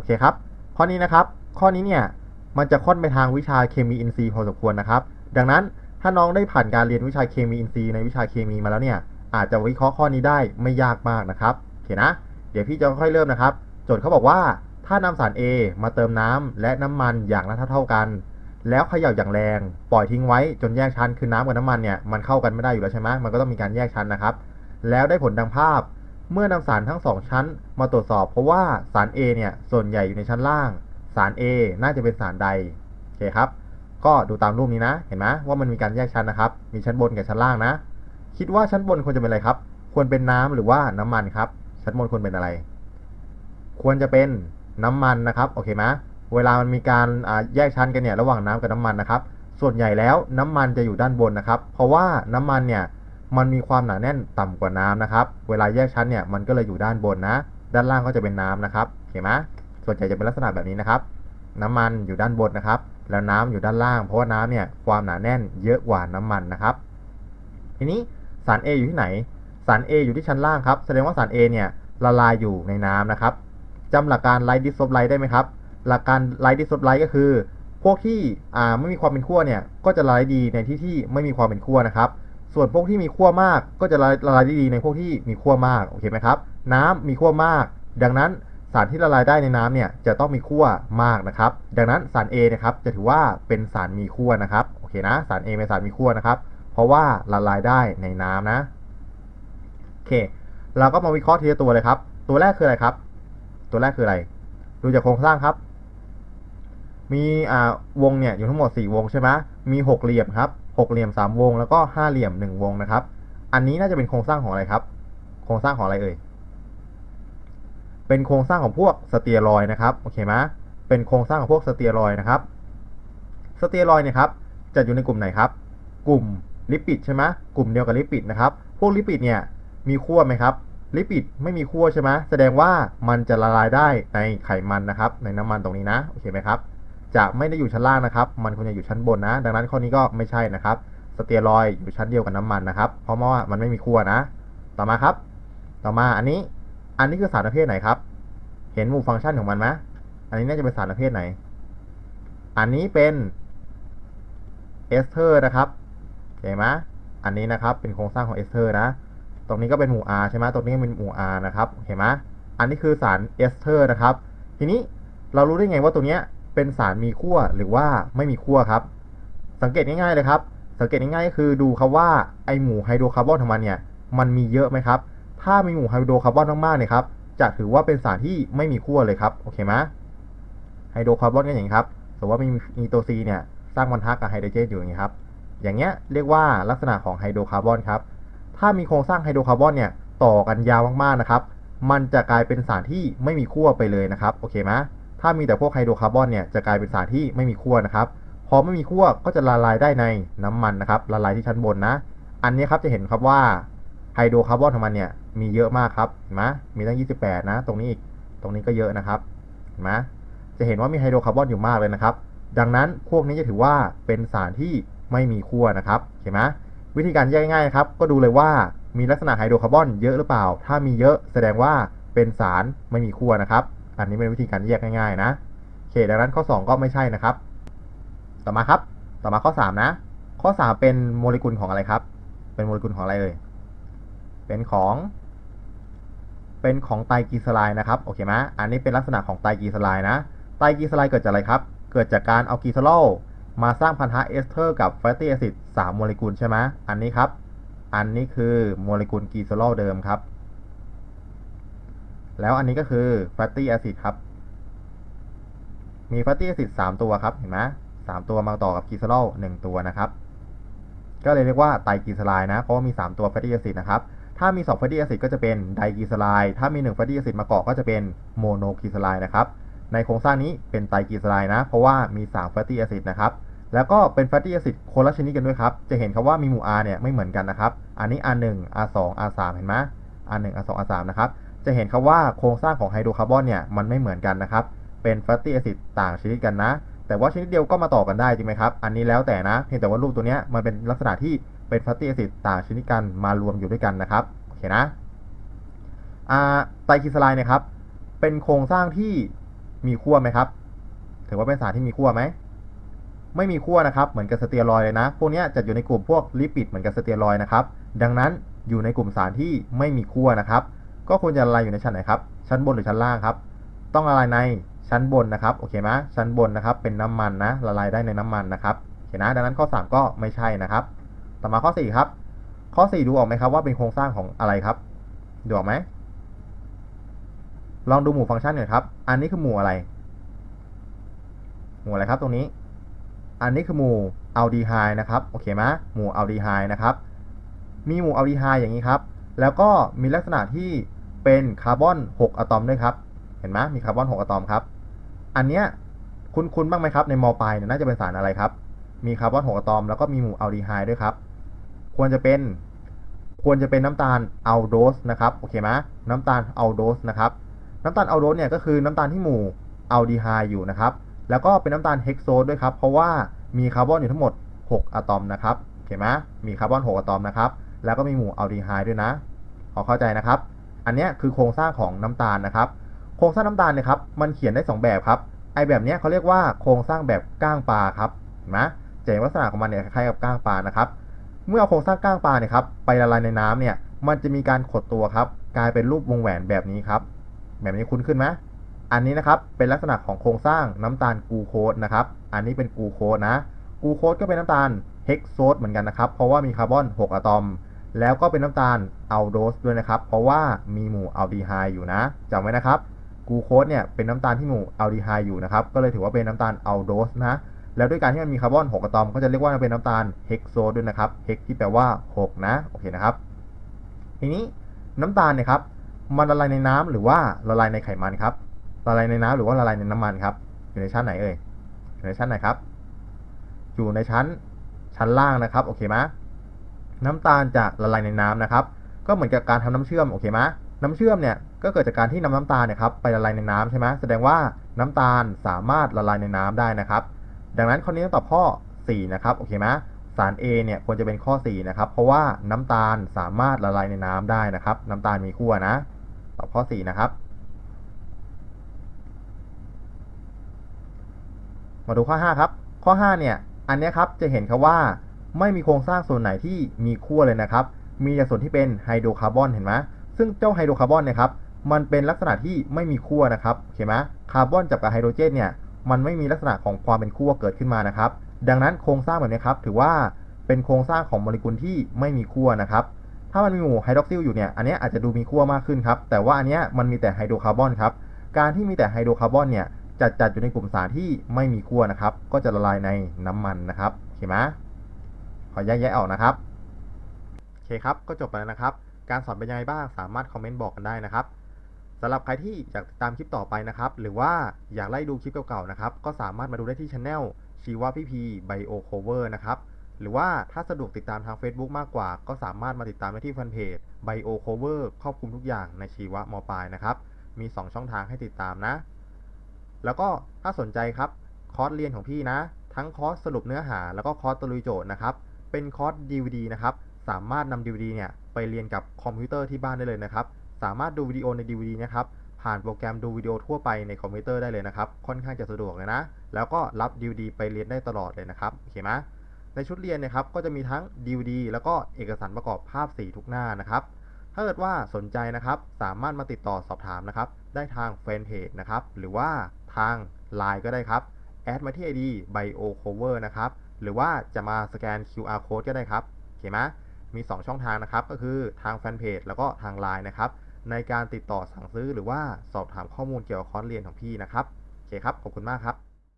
อเคครับ ข้อนี้นะครับ ข้อนี้เนี่ยมันจะค่อนไปทางวิชาเคมีอินทรีย์พอสมควรนะครับ ดังนั้นถ้าน้องได้ผ่านการเรียนวิชาเคมีอินทรีย์ในวิชาเคมีมาแล้วเนี่ย อาจจะวิเคราะห์ข้อนี้ได้ไม่ยากมากนะครับโอเคนะ เดี๋ยวพี่จะค่อยเริ่มนะครับ โจทย์เขาบอกว่าถ้านำสาร A มาเติมน้ำและน้ำมันอย่างละเท่าๆกัน แล้วเขย่าอย่างแรงปล่อยทิ้งไว้จนแยกชั้นคือน้ำกับน้ำมันเนี่ยมันเข้ากันไม่ได้อยู่แล้วใช่ไหมมันก็ต้องมีการแยกชั้นนะครับ แล้วได้ผลดังภาพ เมื่อนำสารทั้งสองชั้นมาตรวจสอบเพราะว่าสาร A เนี่ยส่วนใหญ่อยู่ในชั้นล่าง สาร A น่าจะเป็นสารใดโอเคครับ ก็ดูตามรูปนี้นะ เห็นไหมว่ามันมีการแยกชั้นนะครับ มีชั้นบนกับชั้นล่างนะ คิดว่าชั้นบนควรจะเป็นอะไรครับ ควรเป็นน้ำหรือว่าน้ำมันครับ ชั้นบนควรเป็นอะไร ควรจะเป็นน้ำมันนะครับ โอเคไหมเวลามันมีการแยกชั้นกันเนี่ยระหว่างน้ำกับน้ำมันนะครับ ส่วนใหญ่แล้วน้ำมันจะอยู่ด้านบนนะครับ เพราะว่าน้ำมันเนี่ย มันมีความหนาแน่นต่ำกว่าน้ำนะครับ เวลาแยกชั้นเนี่ยมันก็เลยอยู่ด้านบนนะ ด้านล่างก็จะเป็นน้ำนะครับโอเคไหมส่วนใหญ่จะเป็นลักษณะแบบนี้นะครับ น้ำมันอยู่ด้านบนนะครับ แล้วน้ำอยู่ด้านล่าง เพราะว่าน้ำเนี่ยความหนาแน่นเยอะกว่าน้ำมันนะครับ ทีนี้สาร A อยู่ที่ไหน สาร A อยู่ที่ชั้นล่างครับ แสดงว่าสาร A เนี่ยละลายอยู่ในน้ำนะครับจำหลักการไลท์ดิสโซไลท์ได้ไหมครับ หลักการไลท์ดิสโซไลท์ก็คือ พวกที่ไม่มีความเป็นขั้วเนี่ยก็จะละลายดีในที่ที่ไม่มีความเป็นขั้วนะครับ ส่วนพวกที่มีขั้วมากก็จะละลายได้ดีในพวกที่มีขั้วมากโอเคไหมครับ น้ำมีขั้วมาก ดังนั้นสารที่ละลายได้ในน้ำเนี่ยจะต้องมีขั้วมากนะครับ ดังนั้นสาร A นะครับจะถือว่าเป็นสารมีขั้วนะครับโอเคนะสาร A เป็นสารมีขั้วนะครับ เพราะว่าละลายได้ในน้ำนะโอเค เราก็มาวิเคราะห์ทีละตัวเลยครับ ตัวแรกคืออะไรครับ ตัวแรกคืออะไร ดูจากโครงสร้างครับ มีอ่าวงเนี่ยอยู่ทั้งหมด 4 วงใช่ไหมมีหกเหลี่ยมครับ หกเหลี่ยม3วง แล้วก็ห้าเหลี่ยม1วงนะครับ อันนี้น่าจะเป็นโครงสร้างของอะไรครับ โครงสร้างของอะไรเอ่ย เป็นโครงสร้างของพวกสเตียรอยนะครับ โอเคไหมเป็นโครงสร้างของพวกสเตียรอยนะครับ สเตียรอยเนี่ยครับจะอยู่ในกลุ่มไหนครับ กลุ่มลิปิดใช่ไหมกลุ่มเดียวกับลิปิดนะครับ พวกลิปิดเนี่ยมีขั้วไหมครับ ลิปิดไม่มีขั้วใช่ไหมแสดงว่ามันจะละลายได้ในไขมันนะครับ ในน้ำมันตรงนี้นะ โอเคไหมครับ จะไม่ได้อยู่ชั้นล่างนะครับ มันควรจะอยู่ชั้นบนนะ ดังนั้นข้อนี้ก็ไม่ใช่นะครับ สเตียรอยด์อยู่ชั้นเดียวกับน้ำมันนะครับ เพราะว่ามันไม่มีขั้วนะ ต่อมาครับ ต่อมาอันนี้ อันนี้คือสารประเภทไหนครับ เห็นหมู่ฟังก์ชันของมันไหมอันนี้น่าจะเป็นสารประเภทไหน อันนี้เป็นเอสเทอร์นะครับเห็นไหมอันนี้นะครับ เป็นโครงสร้างของเอสเทอร์นะ ตรงนี้ก็เป็นหมู่ R ใช่ไหมตรงนี้ก็เป็นหมู่ R นะครับ เห็นไหมอันนี้คือสารเอสเทอร์นะครับ ทีนี้เรารู้ได้ไงว่าตัวเนี้ย เป็นสารมีขั้วหรือว่าไม่มีขั้วครับ สังเกตง่ายๆเลยครับ สังเกตง่ายๆก็คือดูครับว่าไอหมู่ไฮโดรคาร์บอนของมันเนี่ยมันมีเยอะไหมครับ ถ้ามีหมู่ไฮโดรคาร์บอนมากๆเนี่ยครับจะถือว่าเป็นสารที่ไม่มีขั้วเลยครับโอเคไหมไฮโดรคาร์บอนก็อย่างนี้ครับสมมติว่ามีมีตัว C เนี่ยสร้างมันทักกับไฮโดรเจนอยู่อย่างนี้ครับอย่างเงี้ยเรียกว่าลักษณะของไฮโดรคาร์บอนครับถ้ามีโครงสร้างไฮโดรคาร์บอนเนี่ยต่อกันยาวมากๆนะครับ มันจะกลายเป็นสารที่ไม่มีขั้วไปเลยนะครับ โอเคไหม ถ้ามีแต่พวกไฮโดรคาร์บอนเนี่ยจะกลายเป็นสารที่ไม่มีขั้วนะครับ พอไม่มีขั้วก็จะละลายได้ในน้ำมันนะครับละลายที่ชั้นบนนะ อันนี้ครับจะเห็นครับว่าไฮโดรคาร์บอนของมันเนี่ยมีเยอะมากครับเห็นไหมมีตั้ง 28 นะ ตรงนี้อีกตรงนี้ก็เยอะนะครับเห็นไหมจะเห็นว่ามีไฮโดรคาร์บอนอยู่มากเลยนะครับ ดังนั้นพวกนี้จะถือว่าเป็นสารที่ไม่มีขั้วนะครับเห็นไหมวิธีการแยกง่ายๆครับ ก็ดูเลยว่ามีลักษณะไฮโดรคาร์บอนเยอะหรือเปล่า ถ้ามีเยอะแสดงว่าเป็นสารไม่มีขั้วนะครับ อันนี้เป็นวิธีการแยกง่ายๆนะโอเคดังนั้นข้อ 2 ก็ไม่ใช่นะครับ ต่อมาครับ ต่อมาข้อ 3 นะ ข้อ 3 เป็นโมเลกุลของอะไรครับ เป็นโมเลกุลของอะไรเอ่ยเป็นของ เป็นของไตรกลีเซอไรด์นะครับโอเคไหมอันนี้เป็นลักษณะของไตรกลีเซอไรด์นะไตรกลีเซอไรด์เกิดจากอะไรครับ เกิดจากการเอากลีเซอรอลมาสร้างพันธะเอสเทอร์กับแฟตตี้แอซิด3โมเลกุลใช่ไหมอันนี้ครับ อันนี้คือโมเลกุลกลีเซอรอลเดิมครับ แล้วอันนี้ก็คือแฟตตี้แอซิดครับ มีแฟตตี้แอซิด3ตัวครับ เห็นไหมสามตัวมาต่อกับกีเซอรอล1ตัวนะครับ ก็เลยเรียกว่าไตรกีเซอไรด์นะ เพราะว่ามี 3 ตัวแฟตตี้แอซิดนะครับ ถ้ามี2แฟตตี้แอซิดก็จะเป็นไดกีเซอไรด์ถ้ามี1แฟตตี้แอซิดมาเกาะก็จะเป็นโมโนกีเซอไรด์นะครับ ในโครงสร้างนี้เป็นไตรกีเซอไรด์นะ เพราะว่ามี3แฟตตี้แอซิดนะครับ แล้วก็เป็นแฟตตี้แอซิดคนละชนิดกันด้วยครับ จะเห็นครับว่ามีหมู่ R เนี่ยไม่เหมือนกันนะครับ อันนี้ R1 R2 R3 เห็นไหม R1 R2 R3 นะครับ จะเห็นครับว่าโครงสร้างของไฮโดรคาร์บอนเนี่ยมันไม่เหมือนกันนะครับ เป็นแฟตตี้แอซิดต่างชนิดกันนะ แต่ว่าชนิดเดียวก็มาต่อกันได้จริงไหมครับ อันนี้แล้วแต่นะ เพียงแต่ว่ารูปตัวนี้มันเป็นลักษณะที่เป็นแฟตตี้แอซิดต่างชนิดกันมารวมอยู่ด้วยกันนะครับ โอเคนะอ่าไตรกลีเซอไรด์เนี่ยครับ เป็นโครงสร้างที่มีขั้วไหมครับ ถือว่าเป็นสารที่มีขั้วไหม ไม่มีขั้วนะครับ เหมือนกับสเตียรอยเลยนะ พวกนี้จัดอยู่ในกลุ่มพวกลิปิดเหมือนกับสเตียรอยนะครับ ดังนั้นอยู่ในกลุ่มสารที่ไม่มีขั้วนะครับ ก็ควรจะละลายอยู่ในชั้นไหนครับ ชั้นบนหรือชั้นล่างครับ ต้องละลายในชั้นบนนะครับ โอเคไหมชั้นบนนะครับ เป็นน้ำมันนะ ละลายได้ในน้ำมันนะครับโอเคนะ ดังนั้นข้อ 3 ก็ไม่ใช่นะครับ ต่อมาข้อ 4 ครับ ข้อ 4 ดูออกไหมครับว่าเป็นโครงสร้างของอะไรครับ ดูออกไหม ลองดูหมู่ฟังก์ชันหน่อยครับ อันนี้คือหมู่อะไร หมู่อะไรครับตรงนี้ อันนี้คือหมู่อัลดีไฮด์นะครับ โอเคไหมหมู่อัลดีไฮด์นะครับ มีหมู่อัลดีไฮด์อย่างนี้ครับ แล้วก็มีลักษณะที่ เป็นคาร์บอน 6 อะตอมด้วยครับ เห็นไหมมีคาร์บอน 6 อะตอมครับ อันเนี้ยคุ้นๆบ้างไหมครับ ในมปลายเนี่ยน่าจะเป็นสารอะไรครับ มีคาร์บอน 6 อะตอม แล้วก็มีหมู่อัลดีไฮด์ด้วยครับ ควรจะเป็น ควรจะเป็นน้ำตาลอัลโดสนะครับ โอเคไหมน้ำตาลอัลโดสนะครับ น้ำตาลอัลโดสเนี่ยก็คือน้ำตาลที่หมู่อัลดีไฮด์อยู่นะครับ แล้วก็เป็นน้ำตาลเฮกโซด้วยครับ เพราะว่ามีคาร์บอนอยู่ทั้งหมด 6 อะตอมนะครับ โอเคไหมมีคาร์บอน 6 อะตอมนะครับ แล้วก็มีหมู่อัลดีไฮด์ด้วยนะ ขอเข้าใจนะครับ อันนี้คือโครงสร้างของน้ำตาลนะครับ โครงสร้างน้ำตาลเนี่ยครับมันเขียนได้ 2 แบบครับไอแบบนี้เขาเรียกว่าโครงสร้างแบบก้างปลาครับเห็นไหมจะเห็นลักษณะของมันเนี่ยคล้ายกับก้างปลานะครับ เมื่อเอาโครงสร้างก้างปลาเนี่ยครับไปละลายในน้ำเนี่ยมันจะมีการขดตัวครับ กลายเป็นรูปวงแหวนแบบนี้ครับแบบนี้คุ้นขึ้นไหมอันนี้นะครับเป็นลักษณะของโครงสร้างน้ำตาลกูโคสนะครับ อันนี้เป็นกูโคสนะ กูโคสก็เป็นน้ำตาลเฮกโซสเหมือนกันนะครับ เพราะว่ามีคาร์บอน 6 อะตอม แล้วก็เป็นน้ำตาลอัลโดสด้วยนะครับ เพราะว่ามีหมู่อัลดีไฮด์อยู่นะจำไว้นะครับกูโคสเนี่ยเป็นน้ำตาลที่หมู่อัลดีไฮด์อยู่นะครับ ก็เลยถือว่าเป็นน้ำตาลอัลโดสนะ แล้วด้วยการที่มันมีคาร์บอน6อะตอม ก็จะเรียกว่าเป็นน้ำตาลเฮกโซด้วยนะครับเฮกที่แปลว่า 6 นะ โอเคนะครับ ทีนี้น้ำตาลเนี่ยครับ มันละลายในน้ำหรือว่าละลายในไขมันครับ ละลายในน้ำหรือว่าละลายในน้ำมันครับ อยู่ในชั้นไหนเอ่ย อยู่ในชั้นไหนครับ อยู่ในชั้นชั้นล่างนะครับ โอเคไหม น้ำตาลจะละลายในน้ำนะครับ ก็เหมือนกับการทำน้ำเชื่อมโอเคไหมน้ำเชื่อมเนี่ยก็เกิดจากการที่นำน้ำตาลเนี่ยครับไปละลายในน้ำใช่ไหมแสดงว่าน้ำตาลสามารถละลายในน้ำได้นะครับ ดังนั้นข้อนี้ต้องตอบข้อ 4 นะครับโอเคไหมสาร A เนี่ยควรจะเป็นข้อ 4 นะครับ เพราะว่าน้ำตาลสามารถละลายในน้ำได้นะครับ น้ำตาลมีขั้วนะ ตอบข้อ 4 นะครับ มาดูข้อ 5 ครับ ข้อ 5 เนี่ย อันนี้ครับจะเห็นครับว่า ไม่มีโครงสร้างส่วนไหนที่มีขั้วเลยนะครับ มีแต่ส่วนที่เป็นไฮโดรคาร์บอนเห็นไหมซึ่งเจ้าไฮโดรคาร์บอนเนี่ยครับมันเป็นลักษณะที่ไม่มีขั้วนะครับโอเคไหมคาร์บอนจับกับไฮโดรเจนเนี่ยมันไม่มีลักษณะของความเป็นขั้วเกิดขึ้นมานะครับ ดังนั้นโครงสร้างแบบนี้ครับถือว่าเป็นโครงสร้างของโมเลกุลที่ไม่มีขั้วนะครับถ้ามันมีหมู่ไฮดรอกซิลอยู่เนี่ยอันนี้อาจจะดูมีขั้วมากขึ้นครับแต่ว่าอันนี้มันมีแต่ไฮโดรคาร์บอนครับการที่มีแต่ไฮโดรคาร์บอนเนี่ยจัดจัดอยู่ในกลุ่มสารที่ไม่มีขั้วนะครับ ก็จะละลายในน้ำมันนะครับโอเคไหม ขอแยกแยะออกนะครับโอเคครับก็จบไปแล้วนะครับ การสอนเป็นยังไงบ้างสามารถคอมเมนต์บอกกันได้นะครับสำหรับใครที่อยากติดตามคลิปต่อไปนะครับ หรือว่าอยากไล่ดูคลิปเก่าๆนะครับ ก็สามารถมาดูได้ที่ช anel ชีวะพี่พีไบโอโคเวอร์นะครับ หรือว่าถ้าสะดวกติดตามทาง Facebook มากกว่า ก็สามารถมาติดตามได้ที่แฟนเพจ Bio Cover ครอบคลุมทุกอย่างในชีวะมปลายนะครับ มี 2 ช่องทางให้ติดตามนะ แล้วก็ถ้าสนใจครับ คอร์สเรียนของพี่นะ ทั้งคอร์สสรุปเนื้อหา แล้วก็คอร์สตะลุยโจทย์นะครับ เป็นคอร์ส DVD นะครับ สามารถนำ DVD เนี่ยไปเรียนกับคอมพิวเตอร์ที่บ้านได้เลยนะครับ สามารถดูวิดีโอใน DVD นะครับ ผ่านโปรแกรมดูวิดีโอทั่วไปในคอมพิวเตอร์ได้เลยนะครับ ค่อนข้างจะสะดวกเลยนะ แล้วก็รับ DVD ไปเรียนได้ตลอดเลยนะครับโอเคไหมในชุดเรียนเนะครับก็จะมีทั้ง DVD แล้วก็เอกสารประกอบภาพสีทุกหน้านะครับถ้าเกิดว่าสนใจนะครับ สามารถมาติดต่อสอบถามนะครับ ได้ทางแฟนเพจนะครับ หรือว่าทาง Line ก็ได้ครับ แอดมาที่ ID biocover นะครับ หรือว่าจะมาสแกน QR code ก็ได้ครับโอเคไหมมี 2 ช่องทางนะครับ ก็คือทางแฟนเพจแล้วก็ทาง l ล n e นะครับในการติดต่อสั่งซื้อหรือว่าสอบถามข้อมูลเกี่ยวกับคอร์สเรียนของพี่นะครับโอเคครับขอบคุณมากครับ